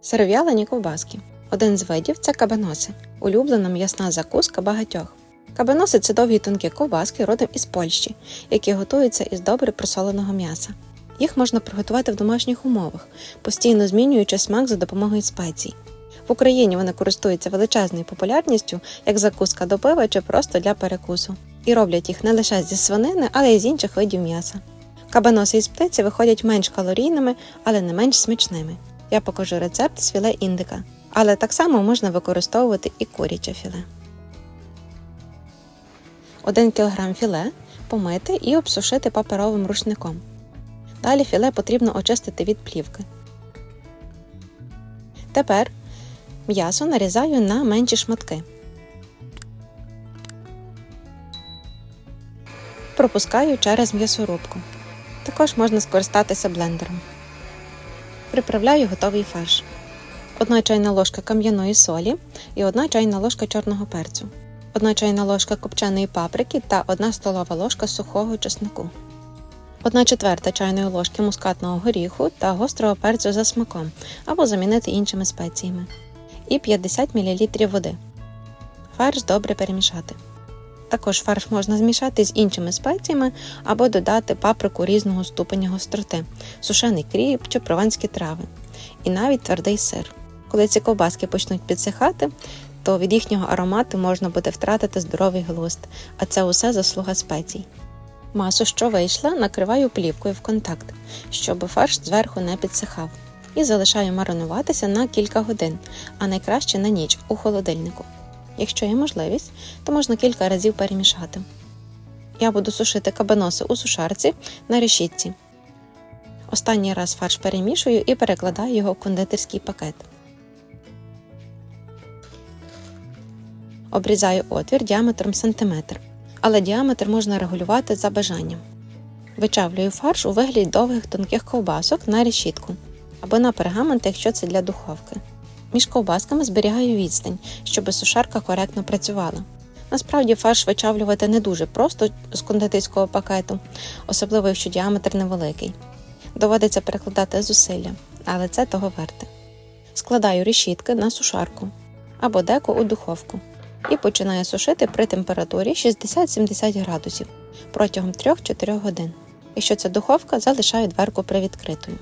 Сиров'ялені ковбаски. Один з видів це кабаноси, улюблена м'ясна закуска багатьох. Кабаноси це довгі тонкі ковбаски родом із Польщі, які готуються із добре просоленого м'яса. Їх можна приготувати в домашніх умовах, постійно змінюючи смак за допомогою спецій. В Україні вони користуються величезною популярністю як закуска до пива чи просто для перекусу, і роблять їх не лише зі свинини, але й з інших видів м'яса. Кабаноси із птиці виходять менш калорійними, але не менш смачними. Я покажу рецепт з філе індика, але так само можна використовувати і куряче філе. 1 кг філе помити і обсушити паперовим рушником. Далі філе потрібно очистити від плівки. Тепер м'ясо нарізаю на менші шматки. Пропускаю через м'ясорубку. Також можна скористатися блендером. Приправляю готовий фарш. 1 чайна ложка кам'яної солі і 1 чайна ложка чорного перцю, 1 чайна ложка копченої паприки та 1 столова ложка сухого чеснику, 1 четверта чайної ложки мускатного горіху та гострого перцю за смаком або замінити іншими спеціями і 50 мл води. Фарш добре перемішати. Також фарш можна змішати з іншими спеціями або додати паприку різного ступеня гостроти, сушений кріп чи прованські трави, і навіть твердий сир. Коли ці ковбаски почнуть підсихати, то від їхнього аромату можна буде втратити здоровий глузд, а це усе заслуга спецій. Масу, що вийшла, накриваю плівкою в контакт, щоб фарш зверху не підсихав, і залишаю маринуватися на кілька годин, а найкраще на ніч у холодильнику. Якщо є можливість, то можна кілька разів перемішати. Я буду сушити кабаноси у сушарці на решітці. Останній раз фарш перемішую і перекладаю його в кондитерський пакет. Обрізаю отвір діаметром сантиметр, але діаметр можна регулювати за бажанням. Вичавлюю фарш у вигляді довгих тонких ковбасок на решітку або на пергамент, якщо це для духовки. Між ковбасками зберігаю відстань, щоб сушарка коректно працювала. Насправді фарш вичавлювати не дуже просто з кондитерського пакету, особливо якщо діаметр невеликий. Доводиться перекладати зусилля, але це того варте. Складаю решітки на сушарку або деко у духовку і починаю сушити при температурі 60-70 градусів протягом 3-4 годин. Якщо це духовка, залишаю дверку привідкритою.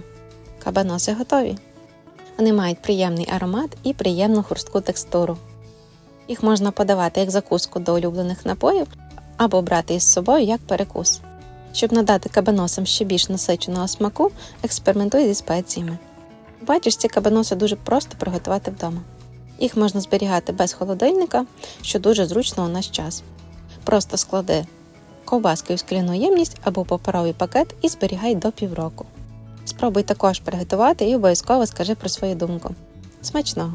Кабаноси готові. Вони мають приємний аромат і приємну хрустку текстуру. Їх можна подавати як закуску до улюблених напоїв або брати із собою як перекус. Щоб надати кабаносам ще більш насиченого смаку, експериментуй зі спеціями. Бачиш, ці кабаноси дуже просто приготувати вдома. Їх можна зберігати без холодильника, що дуже зручно у наш час. Просто склади ковбаски у скляну ємність або паперовий пакет і зберігай до півроку. Спробуй також приготувати і обов'язково скажи про свою думку. Смачного!